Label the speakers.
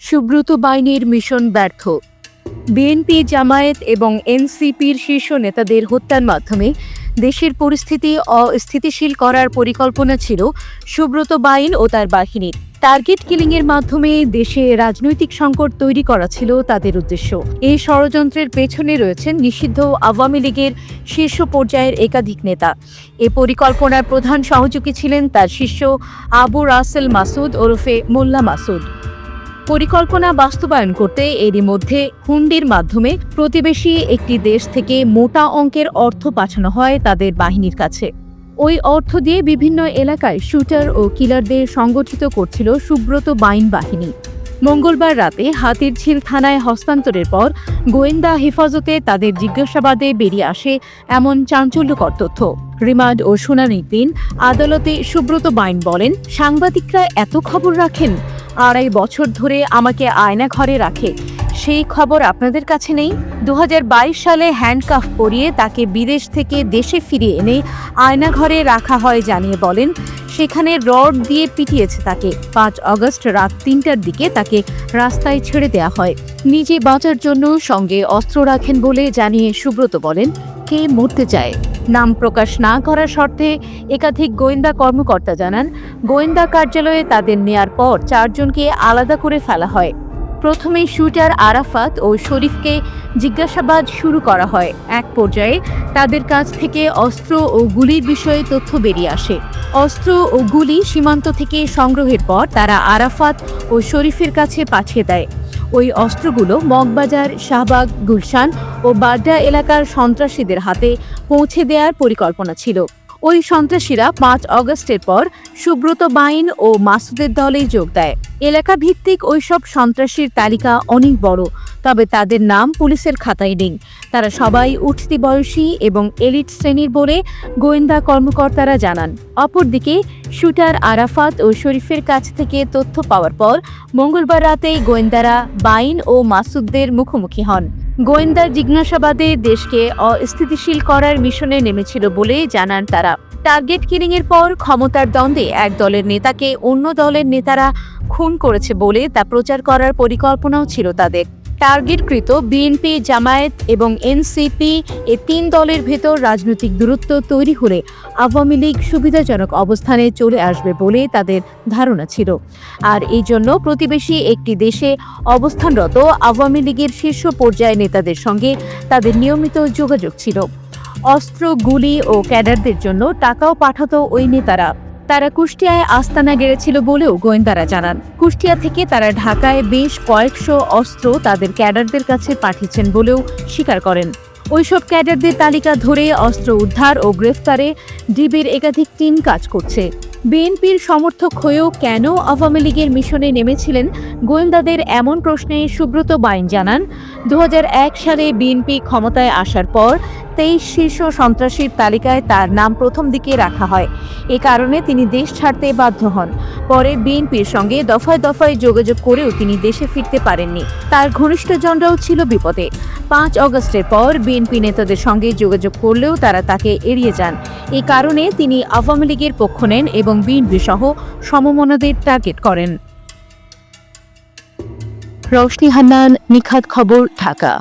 Speaker 1: সুব্রত বাহিনীর মিশন ব্যর্থ। বিএনপি জামায়াত এবং এনসিপির শীর্ষ নেতাদের হত্যার মাধ্যমে দেশের পরিস্থিতি অস্থিতিশীল করার পরিকল্পনা ছিল সুব্রত বাইন ও তার বাহিনীর। টার্গেট কিলিংয়ের মাধ্যমে দেশে রাজনৈতিক সংকট তৈরি করা ছিল তাদের উদ্দেশ্য। এই ষড়যন্ত্রের পেছনে রয়েছেন নিষিদ্ধ আওয়ামী লীগের শীর্ষ পর্যায়ের একাধিক নেতা। এ পরিকল্পনার প্রধান সহযোগী ছিলেন তার শিষ্য আবু রাসেল মাসুদ ওরফে মোল্লা মাসুদ। পরিকল্পনা বাস্তবায়ন করতে এরই মধ্যে হুন্ডির মাধ্যমে প্রতিবেশী একটি দেশ থেকে মোটা অঙ্কের অর্থ পাঠানো হয় তাদের বাহিনীর কাছে। ওই অর্থ দিয়ে বিভিন্ন এলাকায় শুটার ও কিলারদের সংগঠিত করছিল সুব্রত বাইন বাহিনী। মঙ্গলবার রাতে হাতিরঝিল থানায় হস্তান্তরের পর গোয়েন্দা হেফাজতে তাদের জিজ্ঞাসাবাদে বেরিয়ে আসে এমন চাঞ্চল্যকর তথ্য। রিমান্ড ও শুনানির দিন আদালতে সুব্রত বাইন বলেন, সাংবাদিকরা এত খবর রাখেন আড়াই বছর ধরে আমাকে আয়না ঘরে রাখে। সেই খবর আপনাদের কাছে নেই? দু হাজার বাইশ সালে হ্যান্ডকাফ পরিয়ে তাকে বিদেশ থেকে দেশে ফিরিয়ে এনে আয়না ঘরে রাখা হয় জানিয়ে বলেন। সেখানে রড দিয়ে পিটিয়েছে তাকে। পাঁচ অগস্ট রাত তিনটার দিকে তাকে রাস্তায় ছেড়ে দেওয়া হয়। নিজে বাঁচার জন্য সঙ্গে অস্ত্র রাখেন বলে জানিয়ে সুব্রত বলেন, কে মরতে চায়? নাম প্রকাশ না করার শর্তে একাধিক গোয়েন্দা কর্মকর্তা জানান, গোয়েন্দা কার্যালয়ে তাদের নেয়ার পর চারজনকে আলাদা করে ফেলা হয়। প্রথমে শুটার আরাফাত ও শরীফকে জিজ্ঞাসাবাদ শুরু করা হয়। এক পর্যায়ে তাদের কাছ থেকে অস্ত্র ও গুলির বিষয়ে তথ্য বেরিয়ে আসে। অস্ত্র ও গুলি সীমান্ত থেকে সংগ্রহের পর তারা আরাফাত ও শরীফের কাছে পাঠিয়ে দেয়। ওই অস্ত্রগুলো মগবাজার, শাহবাগ, গুলশান ও বাড্ডা এলাকার সন্ত্রাসীদের হাতে পৌঁছে দেওয়ার পরিকল্পনা ছিল। ওই সন্ত্রাসীরা পাঁচ অগস্টের পর সুব্রত বাইন ও মাসুদের দলে যোগ দেয়। এলাকা ভিত্তিক ওইসব সন্ত্রাসীর তালিকা অনেক বড়। তবে তাদের নাম পুলিশের খাতায় নেই। তারা সবাই উঠতি বয়সী এবং এলিট শ্রেণির বলে গোয়েন্দা কর্মকর্তারা জানান। অপরদিকে, শুটার আরাফাত ও শরীফের কাছ থেকে তথ্য পাওয়ার পর মঙ্গলবার রাতে গোয়েন্দারা বাইন ও মাসুদদের মুখোমুখি হন। গোয়েন্দার জিজ্ঞাসাবাদে দেশকে অস্থিতিশীল করার মিশনে নেমেছিল বলে জানান তারা। টার্গেট কিলিং এর পর ক্ষমতার দ্বন্দ্বে এক দলের নেতাকে অন্য দলের নেতারা খুন করেছে বলে তা প্রচার করার পরিকল্পনাও ছিল তাদের। টার্গেটকৃত বিএনপি, জামায়াত এবং এনসিপি এ তিন দলের ভেতর রাজনৈতিক দূরত্ব তৈরি হলে আওয়ামী লীগ সুবিধাজনক অবস্থানে চলে আসবে বলে তাদের ধারণা ছিল। আর এই জন্য প্রতিবেশী একটি দেশে অবস্থানরত আওয়ামী লীগের শীর্ষ পর্যায়ে নেতাদের সঙ্গে তাদের নিয়মিত যোগাযোগ ছিল। অস্ত্র, গুলি ও ক্যাডারদের জন্য টাকাও পাঠাতো ওই নেতারা। তারা কুষ্টিয়ায় আস্তানা গেড়েছিল বলেও গোয়েন্দারা জানান। কুষ্টিয়া থেকে তারা ঢাকায় বেশ কয়েকশো অস্ত্র তাদের ক্যাডারদের কাছে পাঠিয়েছেন বলেও স্বীকার করেন। ওইসব ক্যাডারদের তালিকা ধরে অস্ত্র উদ্ধার ও গ্রেফতারে ডিবির একাধিক টিম কাজ করছে। বিএনপির সমর্থক হয়েও কেন আওয়ামী লীগের মিশনে নেমেছিলেন? গোয়েন্দাদের এমন প্রশ্নে সুব্রত বাইন জানান দু হাজার এক সালে বিএনপি ক্ষমতায় আসার পর তেইশ শীর্ষ সন্ত্রাসীর তালিকায় তার নাম প্রথম দিকে রাখা হয়। এ কারণে তিনি দেশ ছাড়তে বাধ্য হন। পরে বিএনপির সঙ্গে দফায় দফায় যোগাযোগ করেও তিনি দেশে ফিরতে পারেননি। তার ঘনিষ্ঠজনরাও ছিল বিপদে। পাঁচ অগস্টের পর বিএনপি নেতাদের সঙ্গে যোগাযোগ করলেও তারা তাকে এড়িয়ে যান। এই কারণে তিনি আওয়ামী লীগের পক্ষ নেন এবং বিএনপি সহ সমমনাদের টার্গেট করেন। রশনি হান্নান, নিখাত খবর, ঢাকা।